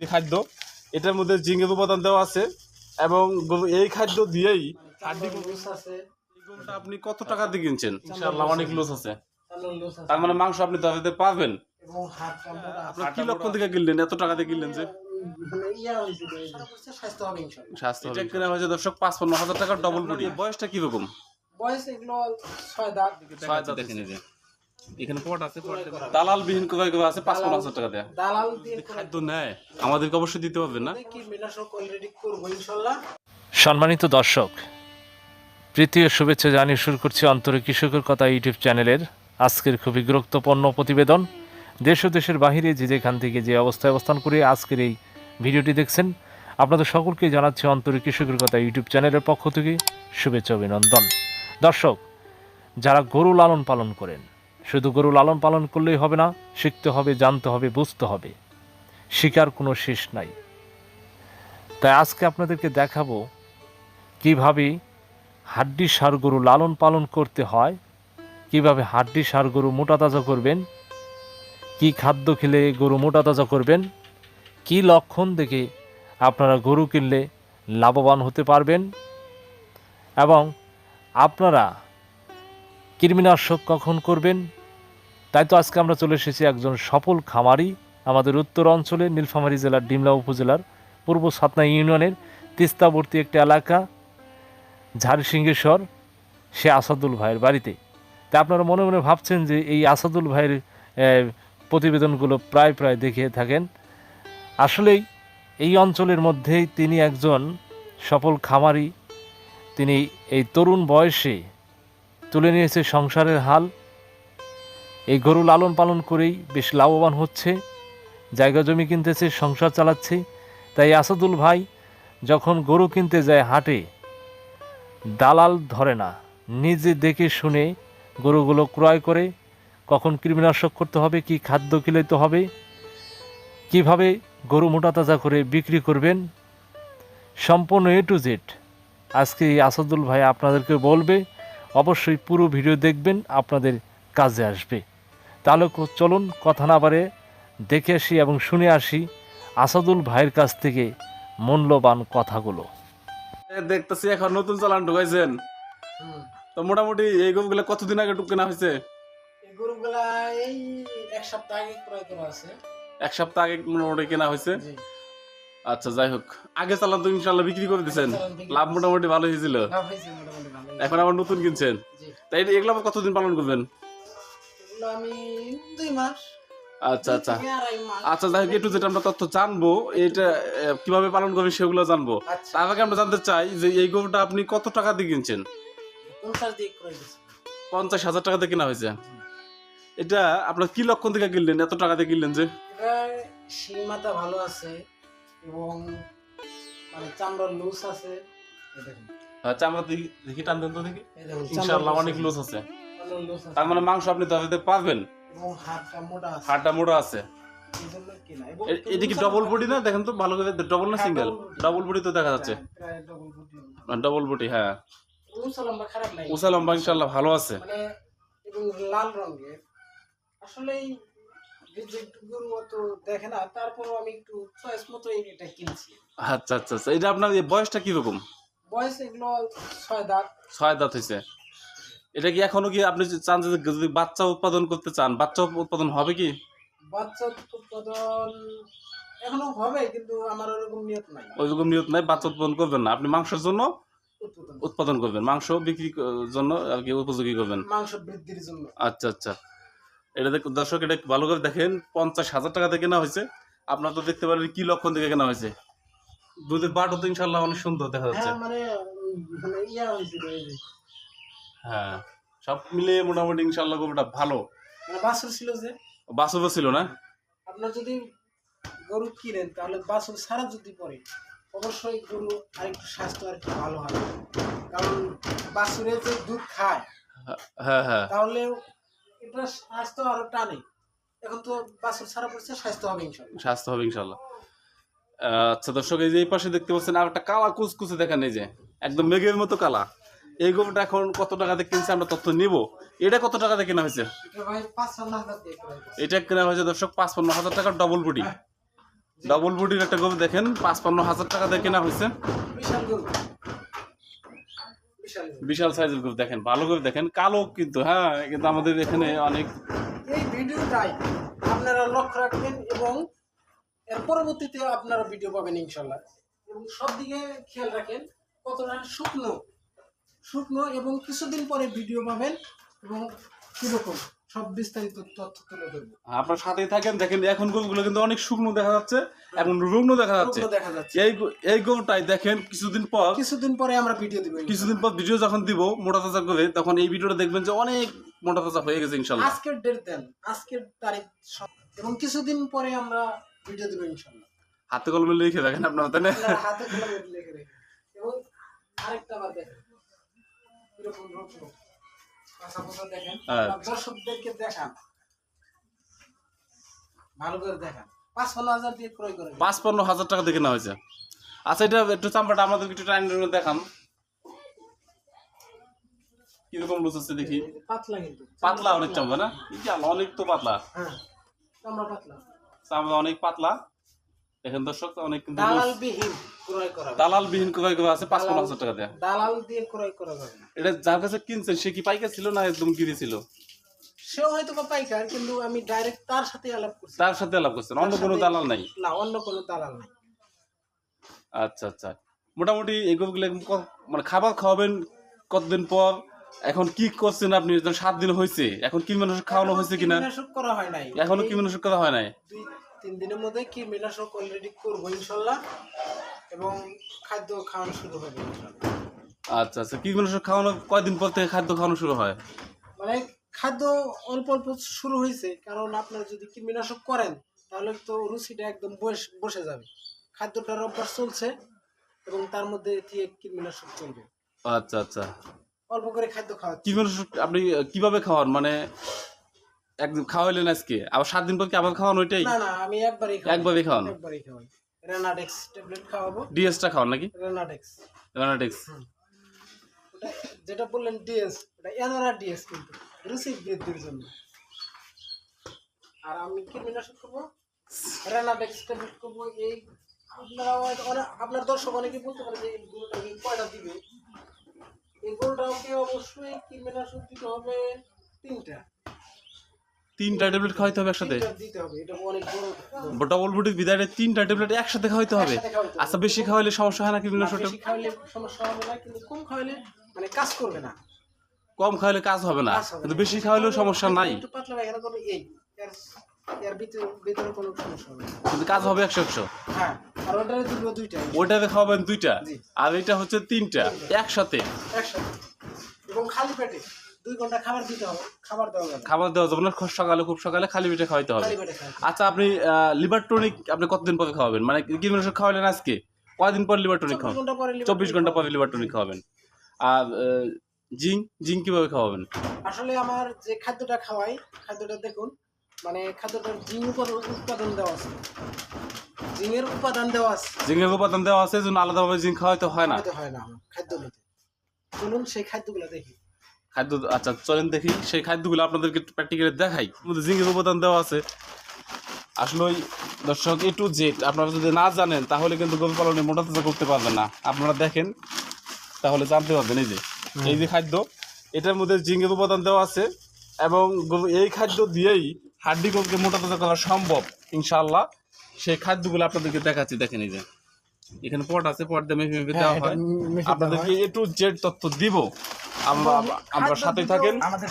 এই খাদ্য এটার মধ্যে জিঙ্গের উপাদান দেওয়া আছে এবং এই খাদ্য দিয়েই আপনি কত টাকা দিয়ে কিনছেন? ইনশাআল্লাহ অনেক লস আছে। চালের লুস আছে। তার মানে মাংস আপনি দাঁড়াতে পারবেন আপনার কি লক্ষণ থেকে কিনলেন? এত টাকা দিয়ে কিনলেন যে। মানে ইয়া এটা কিনা হয়েছে দর্শক পাঁচপান্ন হাজার টাকার ডবল বডি বয়সটা কীরকম? বয়স এগুলো ছয় দাঁত। ছয় দাঁত দেখেন এই যে। এখানে পট আছে দালাল বিহীন ক্রয় করা আছে? পাঁচপান্ন হাজার টাকা দেয়া। দালাল খাদ্য নেয় আমাদেরকে অবশ্যই দিতে পারবেন না। কি মিনাশক অলরেডি করব ইনশাআল্লাহ সম্মানিত দর্শক ও শুভেচ্ছা জানিয়ে শুরু করছি অন্তরে কৃষকের কথা ইউটিউব চ্যানেলের আজকের খুবই গুরুত্বপূর্ণ প্রতিবেদন। দেশ ও দেশের বাহিরে যে যেখান থেকে যে অবস্থায় অবস্থান করে আজকের এই ভিডিওটি দেখছেন আপনাদের সকলকে জানাচ্ছি অন্তরে কৃষকের কথা ইউটিউব চ্যানেলের পক্ষ থেকে শুভেচ্ছা অভিনন্দন। দর্শক যারা গরু লালন পালন করেন শুধু গরু লালন পালন করলেই হবে না, শিখতে হবে, জানতে হবে, বুঝতে হবে। শিকার কোনো শেষ নাই। তাই আজকে আপনাদেরকে দেখাবো কীভাবে হাড্ডি সার গরু লালন পালন করতে হয়, কীভাবে হাড্ডি সার গরু মোটা তাজা করবেন, কি খাদ্য খেলে গরু মোটা তাজা করবেন, কি লক্ষণ দেখে আপনারা গরু কিনলে লাভবান হতে পারবেন এবং আপনারা কৃমিনাশক কখন করবেন তাই তো আজকে আমরা চলে এসেছি একজন সফল খামারি আমাদের উত্তর অঞ্চলে, নীলফামারী জেলার, ডিমলা উপজেলার, পূর্ব সাতনা ইউনিয়নের তিস্তাবর্তী একটি এলাকা, ঝাড়সিংহেশ্বর, সে আসাদুল ভাইয়ের বাড়িতে। তা আপনারা মনে মনে ভাবছেন যে এই আসাদুল ভাইয়ের প্রতিবেদনগুলো প্রায় প্রায় দেখিয়ে থাকেন। আসলেই এই অঞ্চলের মধ্যেই তিনি একজন সফল খামারি। তিনি এই তরুণ বয়সে তুলে নিয়েছে সংসারের হাল। এই গরু লালন পালন করেই বেশ লাভবান হচ্ছে, জায়গা জমি কিনতেছে, সংসার চালাচ্ছে। তাই আসাদুল ভাই যখন গরু কিনতে যায় হাটে, দালাল ধরে না, নিজে দেখে শুনে গরুগুলো ক্রয় করে, কখন কৃমিনাশক করতে হবে, কি খাদ্য কিলাইতে হবে, কীভাবে গরু মোটা তাজা করে বিক্রি করবেন, সম্পূর্ণ এ টু জেড আজকে এই আসাদুল ভাই আপনাদেরকে বলবে, অবশ্যই পুরো ভিডিও দেখবেন, আপনাদের কাজে আসবে। তাহলে চলুন কথা না বাড়ে দেখে আসি এবং শুনে আসি আসাদুল ভাইয়ের কাছ থেকে মূল্যবান কথাগুলো। দেখতেছি এখন নতুন চালান ঢুকাইছেন। তো মোটামুটি এই গরুগুলো কতদিন আগে টুক কেনা হয়েছে এই গরুগুলা এই এক সপ্তাহ আগে ক্রয় করা আছে। এক সপ্তাহ আগে মোটামুটি কেনা হয়েছে আচ্ছা যাই হোক। আগে চালান তো ইনশাল্লাহ বিক্রি করে দিচ্ছেন লাভ মোটামুটি ভালো হয়েছিল লাভ হয়েছে মোটামুটি ভালো এখন আবার নতুন কিনছেন? তাই এগুলো কতদিন পালন করবেন? এগুলো আমি দুই মাস। আচ্ছা আচ্ছা। আচ্ছা যাই একটু যেটা আমরা তথ্য জানব এটা কীভাবে পালন করবেন সেগুলো জানব। তার আগে আমরা জানতে চাই যে এই গরুটা আপনি কত টাকা দিয়ে কিনছেন? পঞ্চাশ হাজার টাকা দিয়ে কেনা হয়েছে? এটা আপনার কি লক্ষণ থেকে কিনলেন? এত টাকা দিয়ে কিনলেন যে? এটা ভালো আছে এবং মানে চামড়ার লুজ আছে। এই দেখুন। আচ্ছা দেখি টান দেন তো দেখি। ইনশাআল্লাহ অনেক লুজ আছে। তার মানে মাংস আপনি দাঁড়াতে পারবেন এবং মোটা আছে। হাড়টা মোটা আছে। এটা কি ডবল বডি না? দেখেন তো ভালো করে ডবল না হ্যাঁ, সিঙ্গেল ডবল বডি তো দেখা যাচ্ছে। ডবল বডি হ্যাঁ। খারাপ নাই। উষা লম্বা ইনশাল্লাহ ভালো আছে। মানে লাল রঙের। আসলে এই যে গরু অত দেখে না তারপরও আমি একটু চয়েস মতো এটা কিনছি। আচ্ছা আচ্ছা আচ্ছা। এটা আপনার বয়সটা কীরকম? বয়স এগুলো ছয় দাঁত। ছয় দাঁত হয়েছে এটা কি এখনও কি আপনি চান যে যদি বাচ্চা উৎপাদন করতে চান বাচ্চা উৎপাদন হবে কি? বাচ্চা উৎপাদন এখনও হবে কিন্তু আমার ওরকম নিয়ত নাই। ওইরকম নিয়ত নাই বাচ্চা উৎপাদন করবেন না। আপনি মাংসের জন্য উৎপাদন। করবেন। মাংস বিক্রি জন্য আর কি উপযোগী করবেন। মাংস বৃদ্ধির জন্য। আচ্ছা আচ্ছা। এটা দেখ দর্শক এটা ভালো করে দেখেন। পঞ্চাশ হাজার টাকা থেকে কেনা হয়েছে। আপনার তো দেখতে পারেন কি লক্ষণ থেকে কেনা হয়েছে। দুধের বাটও তো ইনশাল্লাহ অনেক সুন্দর দেখা যাচ্ছে। হ্যাঁ মানে মানে ইয়া যে। হ্যাঁ সব মিলিয়ে মোটামুটি ইনশাল্লাহ গরুটা ভালো। মানে বাছুর ছিল যে? বাসও ছিল না? আপনার যদি গরু কিনেন তাহলে বাছুর সারা যদি পড়ে অবশ্যই গরু আরেকটু স্বাস্থ্য আর একটু ভালো হবে। কারণ বাছুরে যে দুধ খায় হ্যাঁ হ্যাঁ। তাহলে এটা স্বাস্থ্য আরও টানে। এখন তো বাছুর সারা পড়ছে স্বাস্থ্য হবে ইনশাল্লাহ স্বাস্থ্য হবে ইনশাল্লাহ আচ্ছা দর্শক এই যে এই পাশে দেখতে পাচ্ছেন আর একটা কালা কুচকুচে দেখেন এই যে একদম মেঘের মতো কালা। এই গরুটা এখন কত টাকা দিয়ে কিনছে আমরা তথ্য নিব। এটা কত টাকা দিয়ে কেনা হয়েছে? এটা কেনা হয়েছে দর্শক পাঁচপান্ন হাজার টাকার ডবল বডি ডবল বডির একটা গরু দেখেন পাঁচপান্ন হাজার টাকা দিয়ে কেনা হয়েছে। বিশাল সাইজের গরু দেখেন ভালো করে দেখেন কালো কিন্তু হ্যাঁ কিন্তু আমাদের এখানে অনেক এই ভিডিওটাই আপনারা লক্ষ্য রাখবেন এবং এর পরবর্তীতে আপনারা ভিডিও পাবেন ইনশাল্লাহ। এবং সব দিকে খেয়াল রাখেন কতটা শুকনো শুকনো এবং কিছুদিন পরে ভিডিও পাবেন এবং কীরকম? সব বিস্তারিত তথ্য তুলে ধরবো। আপনার সাথেই থাকেন দেখেন এখন গরুগুলো কিন্তু অনেক শুকনো দেখা যাচ্ছে এবং রুগ্ন দেখা যাচ্ছে। দেখা যাচ্ছে। এই গো- এই গরুটাই দেখেন কিছুদিন পর কিছুদিন পরে আমরা ভিডিও দিব কিছুদিন পর ভিডিও যখন দিব মোটা তাজা করে তখন এই ভিডিওটা দেখবেন যে অনেক মোটা তাজা হয়ে গেছে ইনশাল্লাহ। আজকের ডেট দেন আজকের তারিখ এবং কিছুদিন পরে আমরা ভিডিও দেবো ইনশাল্লাহ। হাতে কলমে লিখে দেখেন আপনারা আপনারা হাতে কলমে লিখে রেখে এবং আরেকটা বার দেখেন। দর্শকদেরকে দেখান। ভালো করে দেখান। পাঁচপান্ন হাজার টাকা হয়েছে। আচ্ছা এটা একটু চামড়াটা আমাদেরকে একটু টাইম দেখান। কীরকম আছে দেখি। পাতলা কিন্তু। পাতলা অনেক চামড়া না? অনেক তো পাতলা। হ্যাঁ পাতলা। চামড়া অনেক পাতলা। দেখেন দর্শক অনেক কিন্তু লুজ। দালাল বিহীন ক্রয় করা হবে। দালাল বিহীন ক্রয় করা আছে পাঁচপান্ন হাজার টাকা দেয়া। দালাল দিয়ে ক্রয় করা যাবে এটা যার কাছে কিনছেন সে কি ছিল না একদম গিরি ছিল? সেও হয়তো বা পাইকার কিন্তু আমি ডাইরেক্ট তার সাথে আলাপ করছি। তার সাথে লাভ করছেন অন্য কোনো দালাল নাই? না অন্য কোনো দালাল নাই। আচ্ছা আচ্ছা। মোটামুটি এগুলো মানে খাবার খাওয়াবেন কতদিন পর? এখন কি করছেন আপনি? সাত দিন হয়েছে এখন কি মানুষ খাওয়ানো হয়েছে কিনা? করা হয় নাই। এখনও কি মানুষ করা হয় নাই? তিন দিনের মধ্যে কি কীটনাশক অলরেডি করব ইনশাল্লাহ এবং খাদ্য খাওয়ানো শুরু হবে আচ্ছা আচ্ছা কি মানুষ খাওয়ানো কয়দিন পর থেকে খাদ্য খাওয়ানো শুরু হয়? মানে খাদ্য অল্প অল্প শুরু হয়েছে কারণ আপনারা যদি কীটনাশক করেন তাহলে তো রুচিটা একদম বস- বসে যাবে। খাদ্যটার অভ্যাস চলছে এবং তার মধ্যে দিয়ে কীটনাশক চলবে। আচ্ছা আচ্ছা। অল্প করে খাদ্য খাওয়া কি মানুষ আপনি কীভাবে খাওয়ান? মানে একদিন খাওয়াইলেন আজকে? আবার সাত দিন পর কি আবার খাওয়ান ওইটাই? না না আমি একবারই খাওয়াই একবারই খাওয়ান? একবারই খাওয়াই রেনাডেক্স ট্যাবলেট খাওয়াবো। ডিএসটা খাওয়ান নাকি? রেনাডেক্স রেনাটেক্স ওটা যেটা বললেন ডিএস ওটা এনোরা ডিএস কিন্তু রুচি বৃদ্ধির জন্য। আর আমি কি বিনাশক করব? রেনাডেক্স ট্যাবলেট করব এই আপনারা অনেক- আপনার দর্শক অনেকে বলতে পারে যে এই কি কয়টা দিবে? এই গরুটাকে অবশ্যই কি বিনাশক দিতে হবে? তিনটা। তিনটা ট্যাবলেট খাওয়াইতে হবে একসাথে? ডবল বডির বিদায় তিনটা ট্যাবলেট একসাথে খাওয়াইতে হবে। আচ্ছা বেশি খাওয়াইলে সমস্যা হয় না কি সমস্যা হবে না কিন্তু কম মানে কাজ করবে না। কম খাওয়াইলে কাজ হবে না কিন্তু বেশি খাওয়াইলেও সমস্যা নাই। একটু পাতলা পায়খানা করবে এই এর এর ভিতরে ভিতরে কোনো সমস্যা হবে কিন্তু কাজ হবে একশো একশো। হ্যাঁ আর ওটারে দিব দুইটা ওইটাতে খাওয়াবেন দুইটা আর এটা হচ্ছে তিনটা একসাথে। একসাথে। এবং খালি পেটে। দুই ঘণ্টা খাবার দিতে হবে খাবার দেওয়া যাবে খাবার দেওয়া যাবে না খুব সকালে খুব সকালে খালি পেটে খাওয়াইতে হবে। খালি পেটে খাবে আচ্ছা আপনি লিভার টনিক আপনি কতদিন পরে খাওয়াবেন? মানে কি মানুষ খাওয়ালেন আজকে? কয়দিন পর লিভার টনিক খাওয়াবেন ঘণ্টা পরে liver চব্বিশ ঘণ্টা পরে লিভার টনিক খাওয়াবেন। আর জিঙ্ক জিঙ্ক কীভাবে খাওয়াবেন? আসলে আমার যে খাদ্যটা খাওয়াই খাদ্যটা দেখুন মানে খাদ্যটার উৎপাদন দেওয়া আছে। উপাদান দেওয়া আছে। জিঙ্কের উপাদান দেওয়া আছে আলাদাভাবে জিঙ্ক খাওয়াইতে হয় না। হয় খাদ্যগুলোতে চলুন সেই খাদ্যগুলো দেখি। খাদ্য আচ্ছা চলেন দেখি সেই খাদ্যগুলো আপনাদেরকে প্র্যাকটিক্যালি দেখাই। মধ্যে জিঙ্কের উপাদান দেওয়া আছে। আসলে ওই দর্শক এ টু জেড আপনারা যদি না জানেন তাহলে কিন্তু গরু পালনে মোটা তাজা করতে পারবেন না। আপনারা দেখেন তাহলে জানতে পারবেন এই যে। এই যে খাদ্য এটার মধ্যে জিঙ্কের উপাদান দেওয়া আছে এবং এই খাদ্য দিয়েই হাড্ডি গরুকে মোটা তাজা করা সম্ভব ইনশাল্লাহ সেই খাদ্যগুলো আপনাদেরকে দেখাচ্ছি দেখেন এই যে। এখানে পট আছে পট দিয়ে মেপে মেপে দেওয়া হয়। আপনাদেরকে এ টু জেড তথ্য দিব। আমরা আমরা সাথেই থাকেন। আমাদের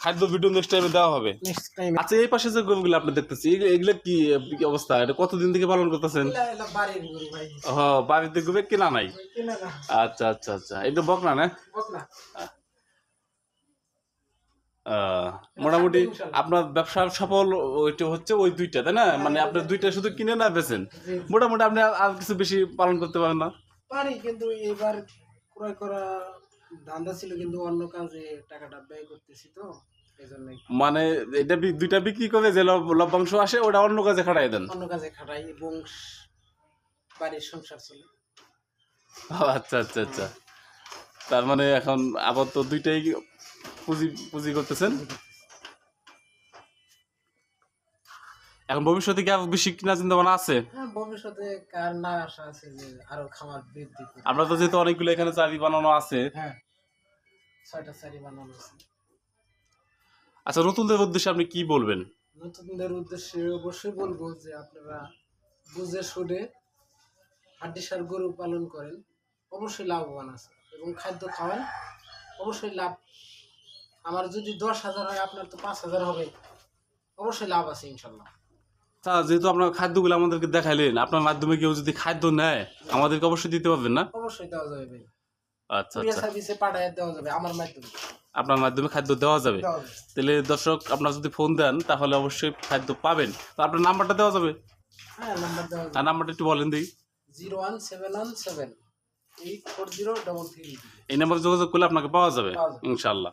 খাদ্য ভিডিও নেক্সট টাইমে দেওয়া হবে। নেক্সট টাইম আচ্ছা এই পাশে যে গরুগুলো আপনি দেখতেছি এগুলো- এগুলো কি কি অবস্থা? এটা কতদিন থেকে পালন করতেছেন? বাড়ির গরু ভাই। হ বাড়িতে গরু কেনা নাই? কিনা না। আচ্ছা আচ্ছা আচ্ছা। এটা বকনা না? মোটামুটি আপনার ব্যবসার সফল ওইটা হচ্ছে ওই দুইটা তাই না? মানে আপনার দুইটা শুধু কিনে না বেছেন মোটামুটি আপনি আর- কিছু বেশি পালন করতে পারেন না? পারি কিন্তু এবার ক্রয় করা ধান্দা ছিল কিন্তু অন্য কাজে টাকাটা ব্যয় করতেছি তো মানে এটা দুইটা বিক্রি করে যে লভ- লভ্যাংশ আসে ওটা অন্য কাজে খাটাই দেন। অন্য কাজে খাটাই এবং বাড়ির সংসার চলে। আচ্ছা আচ্ছা আচ্ছা। তার মানে এখন আবার তো দুইটাই পুঁজি পুঁজি করতেছেন? এখন ভবিষ্যতে কি আরও বেশি চিন্তা ভাবনা আছে? হ্যাঁ ভবিষ্যতে কার না আশা আছে যে আরও খামার বৃদ্ধি। আপনার তো যেহেতু অনেকগুলো এখানে চারি বানানো আছে। হ্যাঁ ছয়টা চারি বানানো আছে। আচ্ছা নতুনদের উদ্দেশ্যে আপনি কি বলবেন? নতুনদের উদ্দেশ্যে অবশ্যই বলব যে আপনারা বুঝে শুনে হাড্ডিসার গরু পালন করেন। অবশ্যই লাভবান আছে এবং খাদ্য খাওয়ান। অবশ্যই লাভ আমার যদি দশ হাজার হয় আপনার তো পাঁচ হাজার হবে। অবশ্যই লাভ আছে ইনশাল্লাহ। তা যেহেতু আপনার খাদ্যগুলো আমাদেরকে দেখাইলেন আপনার মাধ্যমে কেউ যদি খাদ্য নেয় আমাদেরকে অবশ্যই দিতে পারবেন না? অবশ্যই দেওয়া যাবে ভাই। আচ্ছা আচ্ছা। সার্ভিসে পাঠায় দেওয়া যাবে আমার মাধ্যমে। আপনার মাধ্যমে খাদ্য দেওয়া যাবে। তাহলে দর্শক আপনার যদি ফোন দেন তাহলে অবশ্যই খাদ্য পাবেন। তো আপনার নাম্বারটা দেওয়া যাবে? হ্যাঁ নাম্বার দেওয়া আর নাম্বারটা একটু বলেন দিই zero one seven one seven eight four zero double three এই নাম্বারে যোগাযোগ করলে আপনাকে পাওয়া যাবে। ইনশাল্লাহ।